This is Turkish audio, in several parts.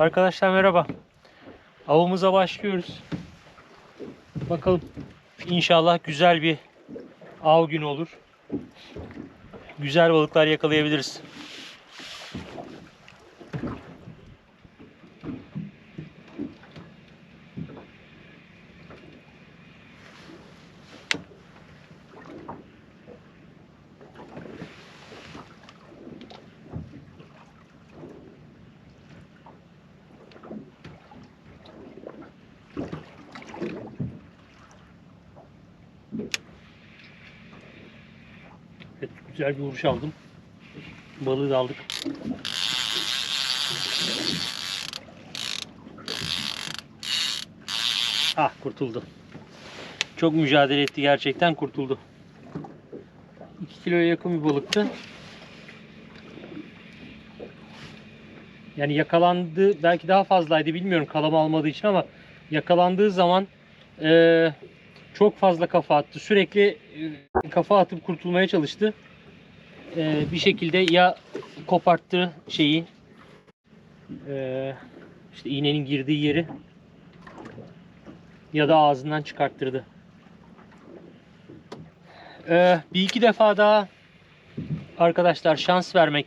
Arkadaşlar merhaba. Avımıza başlıyoruz. Bakalım inşallah güzel bir av günü olur. Güzel balıklar yakalayabiliriz. Evet, güzel bir vuruş aldım. Balığı da aldık. Ah kurtuldu. Çok mücadele etti gerçekten kurtuldu. 2 kiloya yakın bir balıktı. Yani yakalandı belki daha fazlaydı bilmiyorum kalama almadığı için ama yakalandığı zaman eee, çok fazla kafa attı. Sürekli e, kafa atıp kurtulmaya çalıştı. Eee, bir şekilde ya koparttı şeyi eee, işte iğnenin girdiği yeri ya da ağzından çıkarttırdı. Eee, bir iki defa daha arkadaşlar şans vermek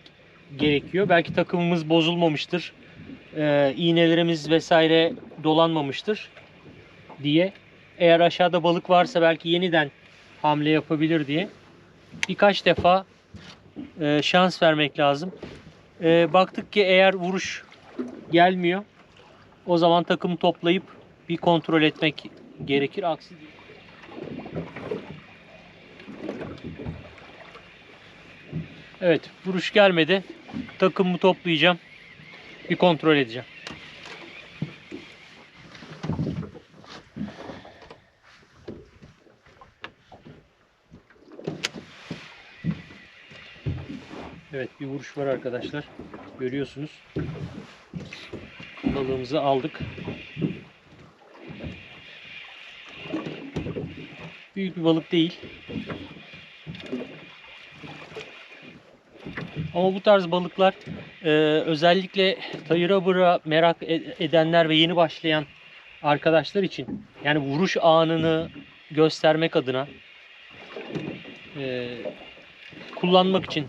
gerekiyor. Belki takımımız bozulmamıştır. Eee iğnelerimiz vesaire dolanmamıştır diye. Eğer aşağıda balık varsa belki yeniden hamle yapabilir diye. Birkaç defa eee, şans vermek lazım. Eee, baktık ki eğer vuruş gelmiyor. O zaman takım toplayıp bir kontrol etmek gerekir. Aksi Evet, vuruş gelmedi. Takımımı toplayacağım. Bir kontrol edeceğim. Evet, bir vuruş var arkadaşlar. Görüyorsunuz. Balığımızı aldık. Büyük bir balık değil. Ama bu tarz balıklar e, özellikle tayıra bıra merak e- edenler ve yeni başlayan arkadaşlar için yani vuruş anını göstermek adına e, kullanmak için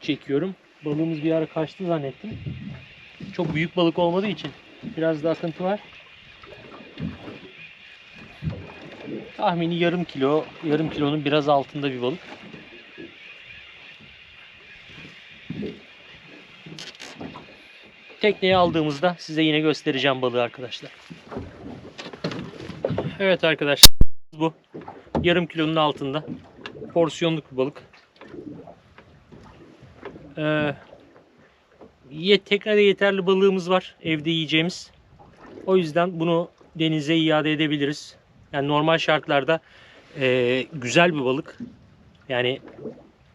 çekiyorum. Balığımız bir ara kaçtı zannettim. Çok büyük balık olmadığı için biraz da akıntı var. Tahmini yarım kilo, yarım kilonun biraz altında bir balık. Tekneye aldığımızda size yine göstereceğim balığı arkadaşlar. Evet arkadaşlar bu yarım kilonun altında porsiyonluk bir balık. Ee, teknede yeterli balığımız var evde yiyeceğimiz. O yüzden bunu denize iade edebiliriz. Yani normal şartlarda ee, güzel bir balık. Yani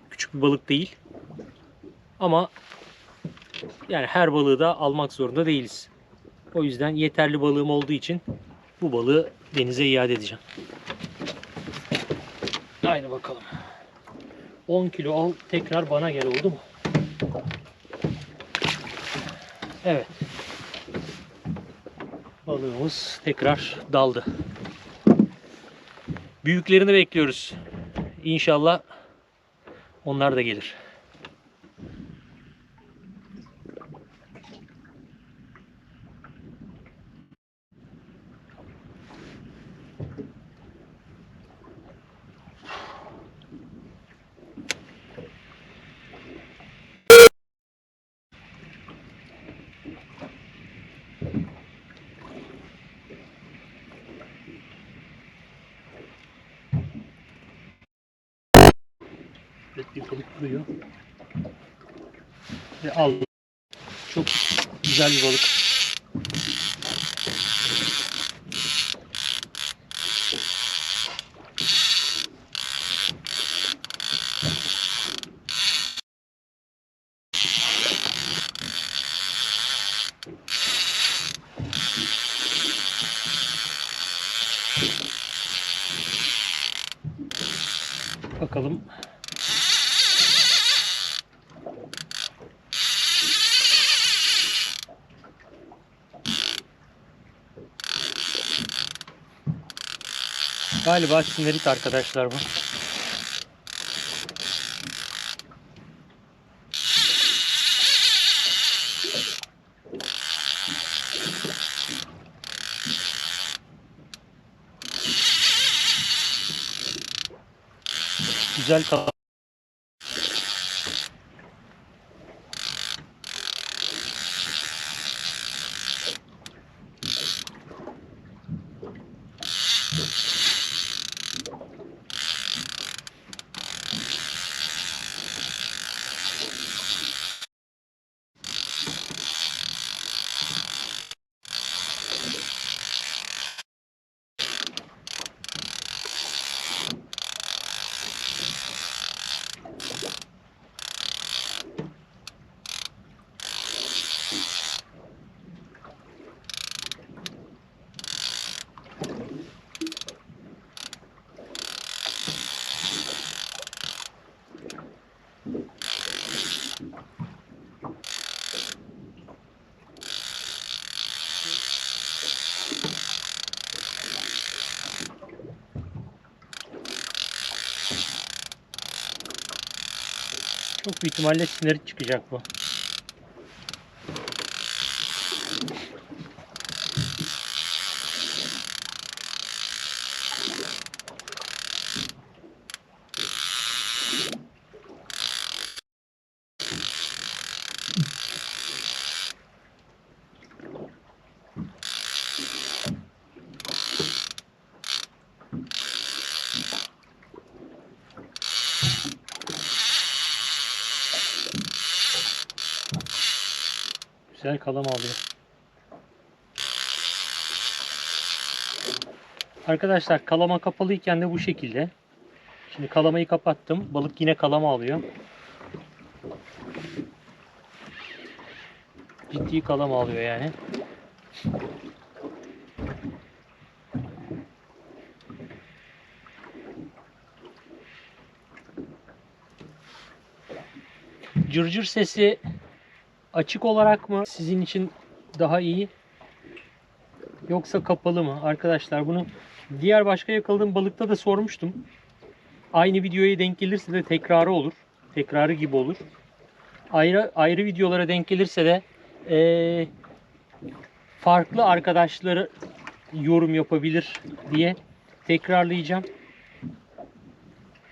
küçük bir balık değil. Ama yani her balığı da almak zorunda değiliz. O yüzden yeterli balığım olduğu için bu balığı denize iade edeceğim. Haydi bakalım. 10 kilo al tekrar bana gel oldu mu? Evet. Balığımız tekrar daldı. Büyüklerini bekliyoruz. İnşallah onlar da gelir. Bir balık duruyor. Ve al. Çok güzel bir balık. Bakalım. Galiba sinerit arkadaşlar bu. Güzel kal. Büyük ihtimalle sinerit çıkacak bu. Güzel kalama alıyor. Arkadaşlar kalama kapalıyken de bu şekilde. Şimdi kalamayı kapattım. Balık yine kalama alıyor. Ciddi kalama alıyor yani. Cırcır sesi açık olarak mı sizin için daha iyi yoksa kapalı mı? Arkadaşlar bunu diğer başka yakaladığım balıkta da sormuştum. Aynı videoya denk gelirse de tekrarı olur. Tekrarı gibi olur. Ayrı ayrı videolara denk gelirse de eee, farklı arkadaşları yorum yapabilir diye tekrarlayacağım.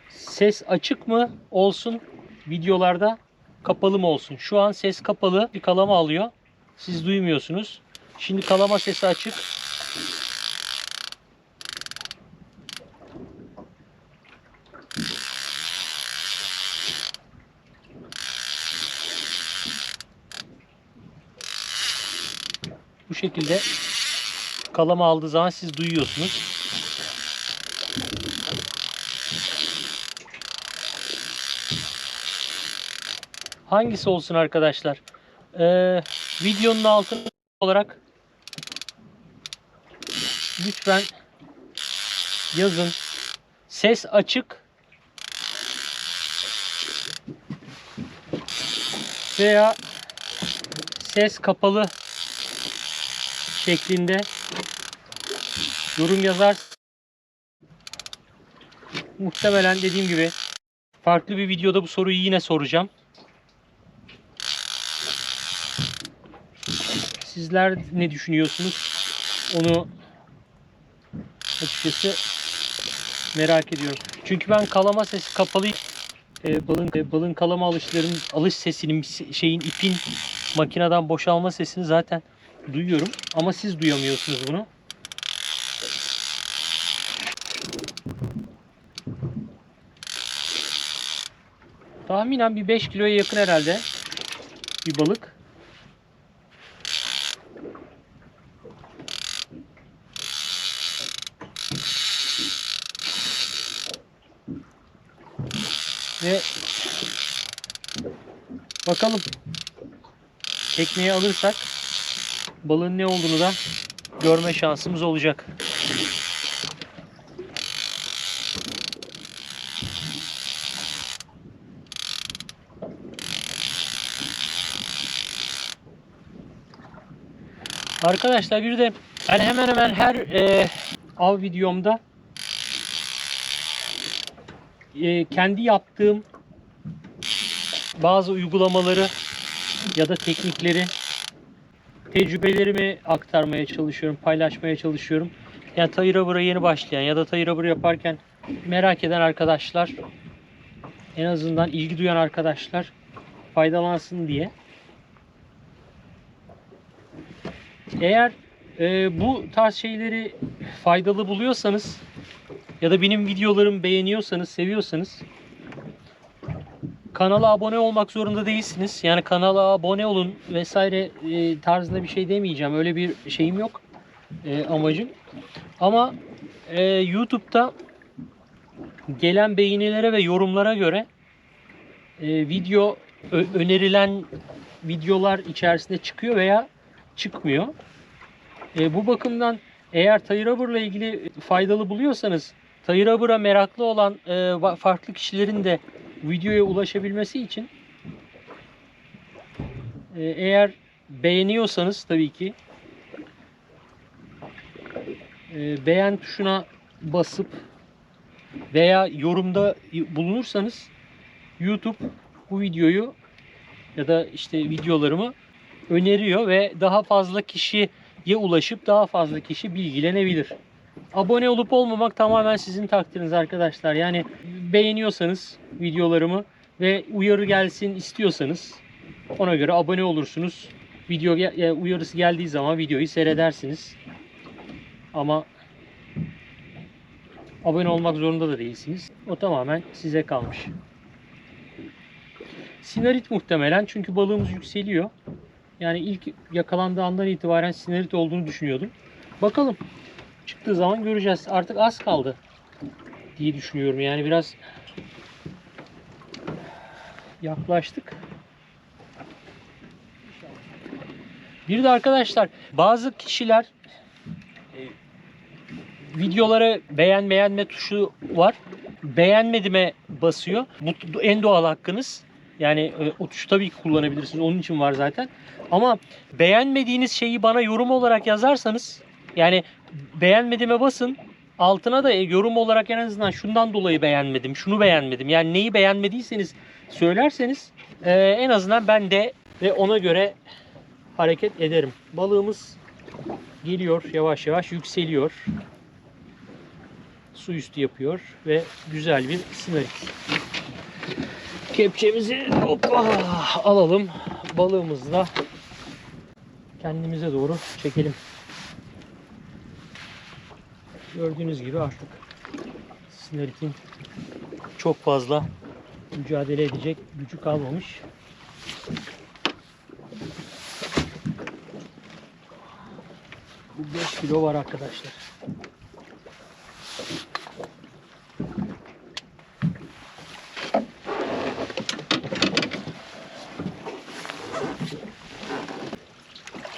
Ses açık mı olsun videolarda kapalı mı olsun? Şu an ses kapalı bir kalama alıyor. Siz duymuyorsunuz. Şimdi kalama sesi açık. Bu şekilde kalama aldığı zaman siz duyuyorsunuz. Hangisi olsun arkadaşlar? Ee, videonun altına olarak lütfen yazın. Ses açık veya ses kapalı şeklinde yorum yazar. Muhtemelen dediğim gibi farklı bir videoda bu soruyu yine soracağım. Sizler ne düşünüyorsunuz? Onu açıkçası merak ediyorum. Çünkü ben kalama sesi kapalı e, balın e, balın kalama alışların alış sesinin şeyin ipin makineden boşalma sesini zaten duyuyorum ama siz duyamıyorsunuz bunu. Tahminen bir 5 kiloya yakın herhalde bir balık. Ve bakalım tekneye alırsak balığın ne olduğunu da görme şansımız olacak. Arkadaşlar bir de ben hemen hemen her e, av videomda e, kendi yaptığım bazı uygulamaları ya da teknikleri tecrübelerimi aktarmaya çalışıyorum, paylaşmaya çalışıyorum. Yani Tayıra Bıra yeni başlayan ya da Tayıra Bıra yaparken merak eden arkadaşlar en azından ilgi duyan arkadaşlar faydalansın diye. Eğer e, bu tarz şeyleri faydalı buluyorsanız ya da benim videolarımı beğeniyorsanız, seviyorsanız kanala abone olmak zorunda değilsiniz. Yani kanala abone olun vesaire e, tarzında bir şey demeyeceğim. Öyle bir şeyim yok. E, amacım. Ama e, YouTube'da gelen beğenilere ve yorumlara göre e, video önerilen videolar içerisinde çıkıyor veya çıkmıyor. E, bu bakımdan eğer Tayırabır'la ilgili faydalı buluyorsanız Tayırabır'a meraklı olan e, farklı kişilerin de videoya ulaşabilmesi için e, eğer beğeniyorsanız tabii ki e, beğen tuşuna basıp veya yorumda bulunursanız YouTube bu videoyu ya da işte videolarımı öneriyor ve daha fazla kişiye ulaşıp daha fazla kişi bilgilenebilir. Abone olup olmamak tamamen sizin takdiriniz arkadaşlar. Yani beğeniyorsanız videolarımı ve uyarı gelsin istiyorsanız ona göre abone olursunuz. Video e, uyarısı geldiği zaman videoyu seyredersiniz. Ama abone olmak zorunda da değilsiniz. O tamamen size kalmış. Sinarit muhtemelen çünkü balığımız yükseliyor. Yani ilk yakalandığı andan itibaren sinarit olduğunu düşünüyordum. Bakalım. Çıktığı zaman göreceğiz. Artık az kaldı diye düşünüyorum. Yani biraz yaklaştık. Bir de arkadaşlar bazı kişiler videolara beğen beğenme tuşu var. Beğenmedime basıyor. Bu en doğal hakkınız. Yani e, o tuşu tabii ki kullanabilirsiniz. Onun için var zaten. Ama beğenmediğiniz şeyi bana yorum olarak yazarsanız yani beğenmediğime basın. Altına da e, yorum olarak en azından şundan dolayı beğenmedim, şunu beğenmedim. Yani neyi beğenmediyseniz söylerseniz e, en azından ben de ve ona göre hareket ederim. Balığımız geliyor yavaş yavaş yükseliyor. Su üstü yapıyor ve güzel bir sinarit. Kepçemizi hoppa alalım. Balığımızı da kendimize doğru çekelim. Gördüğünüz gibi artık sinaritin çok fazla mücadele edecek gücü kalmamış. Bu 5 kilo var arkadaşlar.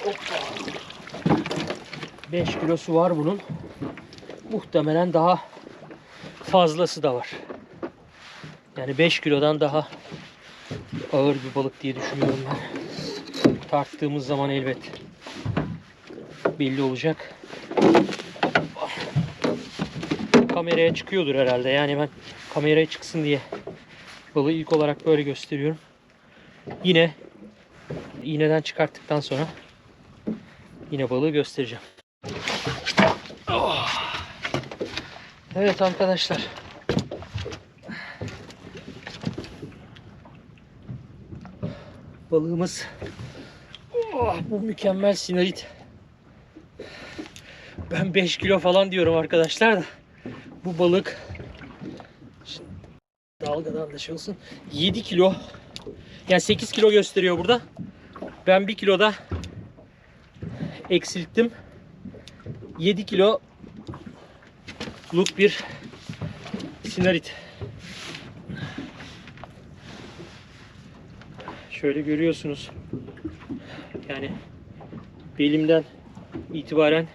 Hoppa. 5 kilosu var bunun. Muhtemelen daha fazlası da var. Yani 5 kilodan daha ağır bir balık diye düşünüyorum ben. Tarttığımız zaman elbet belli olacak. Kameraya çıkıyordur herhalde. Yani ben kameraya çıksın diye balığı ilk olarak böyle gösteriyorum. Yine iğneden çıkarttıktan sonra yine balığı göstereceğim. Evet arkadaşlar. Balığımız oh, bu mükemmel sinarit. Ben 5 kilo falan diyorum arkadaşlar da. Bu balık dalgadan da şey olsun. 7 kilo. Yani 8 kilo gösteriyor burada. Ben 1 kiloda eksilttim. 7 kilo luk bir sinarit. Şöyle görüyorsunuz. Yani belimden itibaren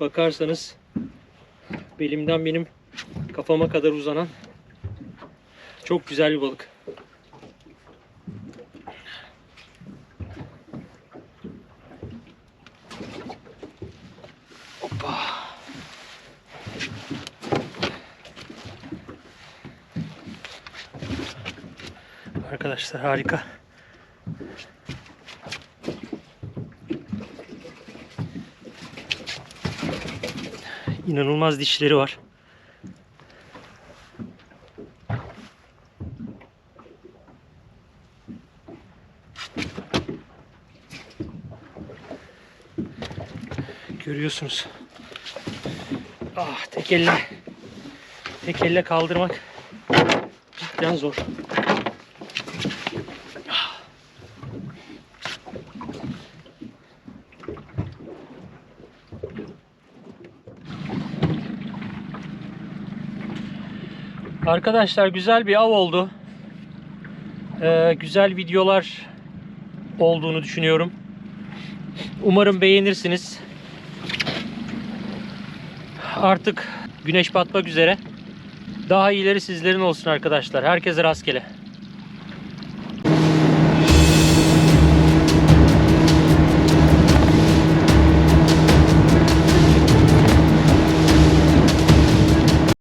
bakarsanız belimden benim kafama kadar uzanan çok güzel bir balık. Arkadaşlar harika. İnanılmaz dişleri var. Görüyorsunuz. Ah tek elle tek elle kaldırmak cidden zor. Arkadaşlar güzel bir av oldu. Ee, güzel videolar olduğunu düşünüyorum. Umarım beğenirsiniz. Artık güneş batmak üzere. Daha iyileri sizlerin olsun arkadaşlar. Herkese rastgele.